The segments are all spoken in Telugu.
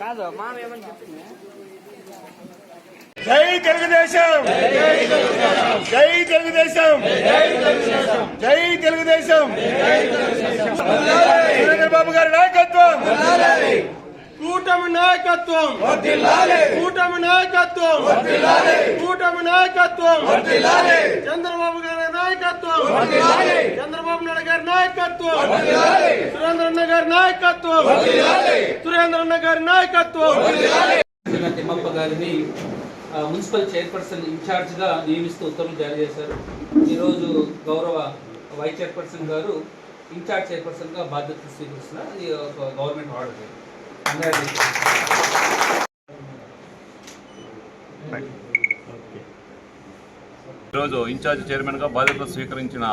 కాదు మామ ఏమని చెప్తుంది జై తెలుగుదేశం! జై తెలుగుదేశం! జై తెలుగుదేశం! చంద్రబాబు గారి నాయకత్వం! కూటమి నాయకత్వం! కూటమి నాయకత్వం! కూటమి నాయకత్వం! చంద్రబాబు గారి నాయకత్వం! చంద్రబాబు నాయుడు గారి నాయకత్వం! సురేంద్రన్న గారి నాయకత్వం. సురేంద్రన్న గారి నాయకత్వం. తిమ్మప్ప గారిని మున్సిపల్ చైర్పర్సన్ ఇన్ఛార్జ్గా నియమిస్తూ ఉత్తర్వులు జారీ చేశారు. ఈరోజు గౌరవ వైస్ చైర్పర్సన్ గారు ఇన్ఛార్జ్ చైర్పర్సన్గా బాధ్యతలు స్వీకరిస్తున్నారు. ఇది ఒక గవర్నమెంట్ ఆర్డర్. ఈరోజు ఇన్ఛార్జ్ చైర్మన్గా బాధ్యతలు స్వీకరించిన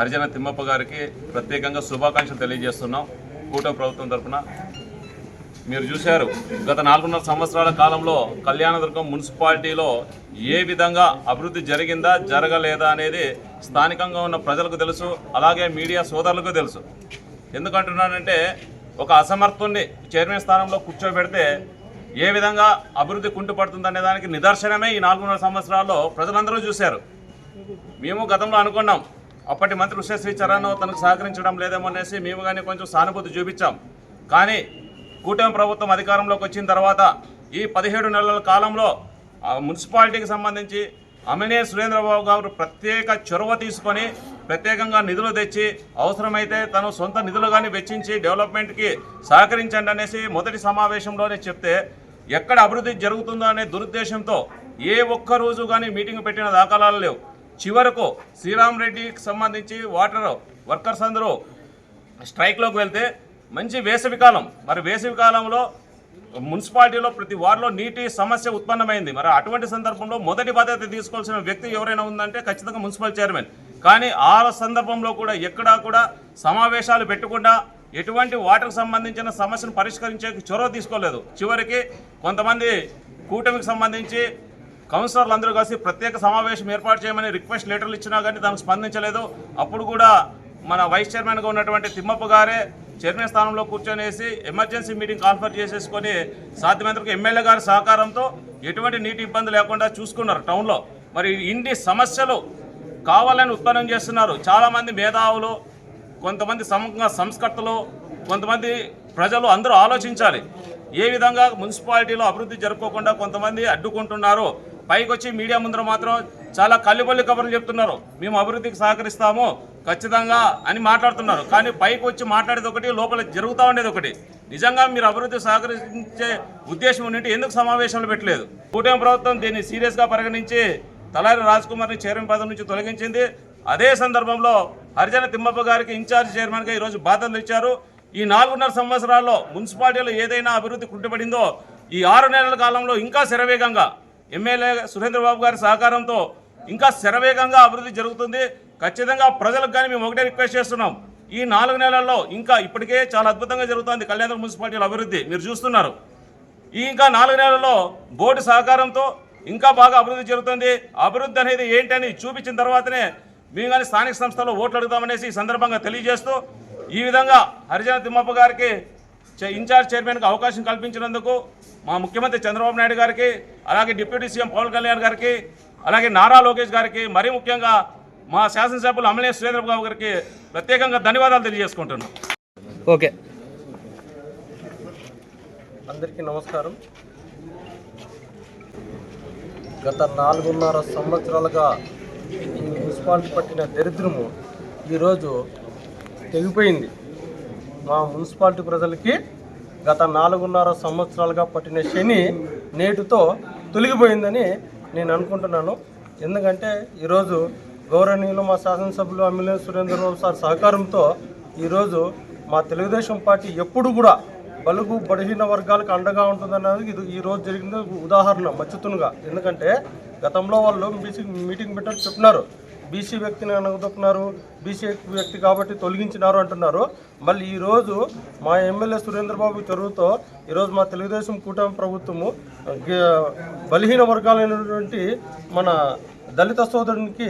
హరిజన తిమ్మప్ప గారికి ప్రత్యేకంగా శుభాకాంక్షలు తెలియజేస్తున్నాం. కూటమి ప్రభుత్వం తరఫున మీరు చూశారు గత నాలుగున్నర సంవత్సరాల కాలంలో కళ్యాణదుర్గం మున్సిపాలిటీలో ఏ విధంగా అభివృద్ధి జరిగిందా జరగలేదా అనేది స్థానికంగా ఉన్న ప్రజలకు తెలుసు అలాగే మీడియా సోదరులకు తెలుసు. ఎందుకంటున్నానంటే ఒక అసమర్థుణ్ణి చైర్మన్ స్థానంలో కూర్చోబెడితే ఏ విధంగా అభివృద్ధి కుంటుపడుతుందనే దానికి నిదర్శనమే ఈ నాలుగున్నర సంవత్సరాల్లో ప్రజలందరూ చూశారు. మేము గతంలో అనుకున్నాం అప్పటి మంత్రి ఉషశ్రీ చరణ్ తనకు సహకరించడం లేదేమో అనేసి మేము కానీ కొంచెం సానుభూతి చూపించాం. కానీ కూటమి ప్రభుత్వం అధికారంలోకి వచ్చిన తర్వాత ఈ పదిహేడు నెలల కాలంలో మున్సిపాలిటీకి సంబంధించి అమినే సురేంద్రబాబు గారు ప్రత్యేక చొరవ తీసుకొని ప్రత్యేకంగా నిధులు తెచ్చి అవసరమైతే తను సొంత నిధులు కానీ వెచ్చించి డెవలప్మెంట్కి సహకరించండి అనేసి మొదటి సమావేశంలోనే చెప్తే ఎక్కడ అభివృద్ధి జరుగుతుందో అనే దురుద్దేశంతో ఏ ఒక్క రోజు కానీ మీటింగ్ పెట్టిన దాఖలాలు లేవు. చివరకు శ్రీరామ్ రెడ్డికి సంబంధించి వాటర్ వర్కర్స్ అందరూ స్ట్రైక్లోకి వెళ్తే మంచి వేసవికాలం మరి వేసవికాలంలో మున్సిపాలిటీలో ప్రతి వార్డులో నీటి సమస్య ఉత్పన్నమైంది. మరి అటువంటి సందర్భంలో మొదటి బాధ్యత తీసుకోవాల్సిన వ్యక్తి ఎవరైనా ఉందంటే ఖచ్చితంగా మున్సిపల్ చైర్మన్. కానీ ఆ సందర్భంలో కూడా ఎక్కడా కూడా సమావేశాలు పెట్టకుండా ఎటువంటి వాటర్కి సంబంధించిన సమస్యను పరిష్కరించే చొరవ తీసుకోలేదు. చివరికి కొంతమంది కూటమికి సంబంధించి కౌన్సిలర్లు అందరూ కలిసి ప్రత్యేక సమావేశం ఏర్పాటు చేయమని రిక్వెస్ట్ లెటర్లు ఇచ్చినా కానీ దానికి స్పందించలేదు. అప్పుడు కూడా మన వైస్ చైర్మన్గా ఉన్నటువంటి తిమ్మప్ప గారే చైర్మన్ స్థానంలో కూర్చొనేసి ఎమర్జెన్సీ మీటింగ్ కాన్ఫర్ చేసేసుకొని సాధ్యమైనంతకు ఎమ్మెల్యే గారి సహకారంతో ఎటువంటి నీటి ఇబ్బంది లేకుండా చూసుకున్నారు టౌన్లో. మరి ఇన్ని సమస్యలు కావాలని ఉత్పన్నం చేస్తున్నారు. చాలామంది మేధావులు కొంతమంది సమ సంస్కర్తలు కొంతమంది ప్రజలు అందరూ ఆలోచించాలి. ఏ విధంగా మున్సిపాలిటీలో అభివృద్ధి జరుపుకోకుండా కొంతమంది అడ్డుకుంటున్నారు. పైకి వచ్చి మీడియా ముందర మాత్రం చాలా కల్లిపల్లి కబుర్లు చెప్తున్నారు. మేము అభివృద్ధికి సహకరిస్తాము ఖచ్చితంగా అని మాట్లాడుతున్నారు. కానీ పైకి వచ్చి మాట్లాడేది ఒకటి లోపల జరుగుతూ ఉండేది ఒకటి. నిజంగా మీరు అభివృద్ధి సహకరించే ఉద్దేశం ఉంటే ఎందుకు సమావేశాలు పెట్టలేదు? కూటమి ప్రభుత్వం దీన్ని సీరియస్గా పరిగణించి తలారి రాజ్ కుమార్ని చైర్మన్ పదవి నుంచి తొలగించింది. అదే సందర్భంలో హరిజన తిమ్మప్ప గారికి ఇన్ఛార్జ్ చైర్మన్గా ఈరోజు బాధ్యతలు ఇచ్చారు. ఈ నాలుగున్నర సంవత్సరాల్లో మున్సిపాలిటీలో ఏదైనా అభివృద్ధి కుంటుపడిందో ఈ ఆరు నెలల కాలంలో ఇంకా శరవేగంగా ఎమ్మెల్యే సురేంద్రబాబు గారి సహకారంతో ఇంకా శరవేగంగా అభివృద్ధి జరుగుతుంది. ఖచ్చితంగా ప్రజలకు కానీ మేము ఒకటే రిక్వెస్ట్ చేస్తున్నాం. ఈ నాలుగు నెలల్లో ఇంకా ఇప్పటికే చాలా అద్భుతంగా జరుగుతుంది కళ్యాణ మున్సిపాలిటీల అభివృద్ధి. మీరు చూస్తున్నారు. ఈ ఇంకా నాలుగు నెలల్లో బోర్డు సహకారంతో ఇంకా బాగా అభివృద్ధి జరుగుతుంది. అభివృద్ధి అనేది ఏంటని చూపించిన తర్వాతనే మేము కానీ స్థానిక సంస్థలో ఓట్లు అడుగుతామనేసి ఈ సందర్భంగా తెలియజేస్తూ ఈ విధంగా హరిజన తిమ్మప్ప గారికి ఇన్ఛార్జ్ చైర్మన్కి అవకాశం కల్పించినందుకు మా ముఖ్యమంత్రి చంద్రబాబు నాయుడు గారికి అలాగే డిప్యూటీ సీఎం పవన్ కళ్యాణ్ గారికి అలాగే నారా లోకేష్ గారికి మరీ ముఖ్యంగా మా శాసనసభ్యులు అమలే సురేంద్రబాబు గారికి ప్రత్యేకంగా ధన్యవాదాలు తెలియజేసుకుంటున్నాం. ఓకే. అందరికీ నమస్కారం. గత నాలుగున్నర సంవత్సరాలుగా ఈ మున్సిపాలిటీ పట్టిన దరిద్రము ఈరోజు తెగిపోయింది. మా మున్సిపాలిటీ ప్రజలకి గత నాలుగున్నర సంవత్సరాలుగా పట్టిన శని నేటితో తొలగిపోయిందని నేను అనుకుంటున్నాను. ఎందుకంటే ఈరోజు గౌరవనీయులు మా శాసనసభ్యులు అమ్మిలే సురేంద్రబాబు సార్ సహకారంతో ఈరోజు మా తెలుగుదేశం పార్టీ ఎప్పుడు కూడా బలుగు బలహీన వర్గాలకు అండగా ఉంటుందన్నది ఇది ఈరోజు జరిగిన ఉదాహరణ మచ్చుతునుగా. ఎందుకంటే గతంలో వాళ్ళు మీటింగ్ మీటింగ్ పెట్టారు చెప్తున్నారు బీసీ వ్యక్తిని అనగదొక్కున్నారు బీసీ వ్యక్తి కాబట్టి తొలగించినారు అంటున్నారు. మళ్ళీ ఈరోజు మా ఎమ్మెల్యే సురేంద్రబాబు చొరవతో ఈరోజు మా తెలుగుదేశం కూటమి ప్రభుత్వము గ- బలహీన వర్గాలైనటువంటి మన దళిత సోదరునికి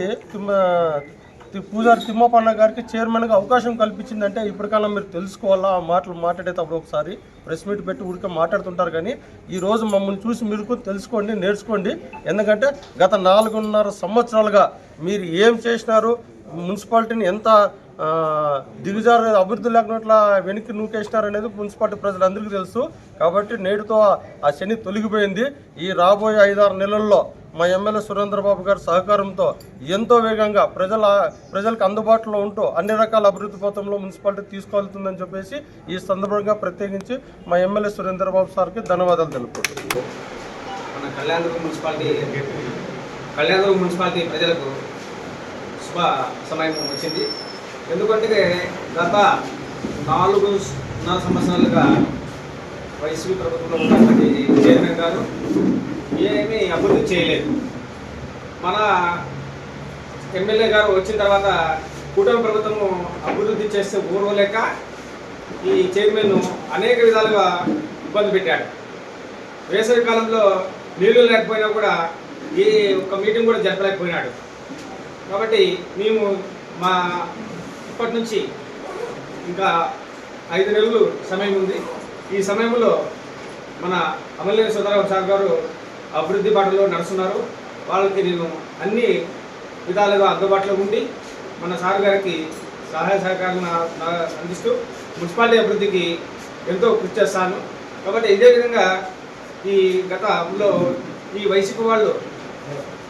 పూజారి తిమ్మపన్న గారికి చైర్మన్గా అవకాశం కల్పించిందంటే ఇప్పటికన్నా మీరు తెలుసుకోవాలా? ఆ మాటలు మాట్లాడేటప్పుడు ఒకసారి ప్రెస్ మీట్ పెట్టి ఊరికే మాట్లాడుతుంటారు కానీ ఈ రోజు మమ్మల్ని చూసి మీరు తెలుసుకోండి నేర్చుకోండి. ఎందుకంటే గత నాలుగున్నర సంవత్సరాలుగా మీరు ఏం చేసినారు? మున్సిపాలిటీని ఎంత దిగుజారు అభివృద్ధి లేకున్నట్ల వెనక్కి నూకేసినారు అనేది మున్సిపాలిటీ ప్రజలందరికీ తెలుసు. కాబట్టి నేటితో ఆ శని తొలగిపోయింది. ఈ రాబోయే ఐదారు నెలల్లో మా ఎమ్మెల్యే సురేంద్రబాబు గారి సహకారంతో ఎంతో వేగంగా ప్రజల ప్రజలకు అందుబాటులో ఉంటూ అన్ని రకాల అభివృద్ధి పథంలో మున్సిపాలిటీ తీసుకెళ్తుందని చెప్పేసి ఈ సందర్భంగా ప్రత్యేకించి మా ఎమ్మెల్యే సురేంద్రబాబు సార్కి ధన్యవాదాలు తెలుపుతున్నాను మన కళ్యాణదుర్గం మున్సిపాలిటీ కళ్యాణదుర్గం మున్సిపాలిటీ ప్రజలకు శుభ సమయం వచ్చింది. ఎందుకంటే గత నాలుగు సంవత్సరాలుగా వైసీపీ ప్రభుత్వంలో ఉన్నటువంటి చైర్మన్ గారు ఏమీ అభివృద్ధి చేయలేదు. మన ఎమ్మెల్యే గారు వచ్చిన తర్వాత కూటమి ప్రభుత్వము అభివృద్ధి చేస్తే ఊరవలేక ఈ చైర్మన్ అనేక విధాలుగా ఇబ్బంది పెట్టాడు. వేసవి కాలంలో నీళ్ళు లేకపోయినా కూడా ఈ ఒక్క మీటింగ్ కూడా జరపలేకపోయినాడు. కాబట్టి మేము మా ఇప్పటి నుంచి ఇంకా ఐదు నెలలు సమయం ఉంది. ఈ సమయంలో మన అమలే సుధారావు సార్ గారు అభివృద్ధి బాటలో నడుస్తున్నారు. వాళ్ళకి నేను అన్ని విధాలుగా అందుబాటులో ఉండి మన సార్ గారికి సహాయ సహకారం అందిస్తూ మున్సిపాలిటీ అభివృద్ధికి ఎంతో కృషి చేస్తాను. కాబట్టి ఇదే విధంగా ఈ గతంలో ఈ వైసీపీ వాళ్ళు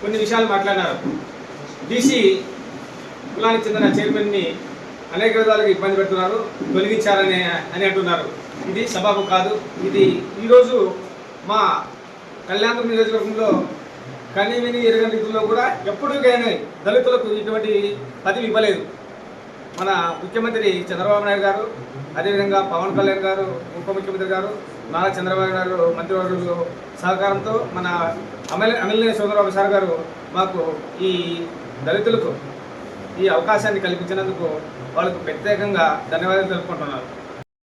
కొన్ని విషయాలు మాట్లాడినారు. బీసీ కులానికి చెందిన చైర్మన్ని అనేక విధాలుగా ఇబ్బంది పెడుతున్నారు తొలగించారని అని అంటున్నారు. ఇది సభకు కాదు ఇది ఈరోజు మా కళ్యాణ నియోజకవర్గంలో కనీవిని ఎరగని రీతిలో కూడా ఎప్పటికైనా దళితులకు ఇటువంటి పదవి ఇవ్వలేదు. మన ముఖ్యమంత్రి చంద్రబాబు నాయుడు గారు అదేవిధంగా పవన్ కళ్యాణ్ గారు ఉప ముఖ్యమంత్రి గారు నారా చంద్రబాబు గారు మంత్రివర్గులు సహకారంతో మన అమల అమలనే చంద్రబాబు సార్ గారు మాకు ఈ దళితులకు ఈ అవకాశాన్ని కల్పించినందుకు వాళ్ళకు ప్రత్యేకంగా ధన్యవాదాలు తెలుపుకుంటున్నారు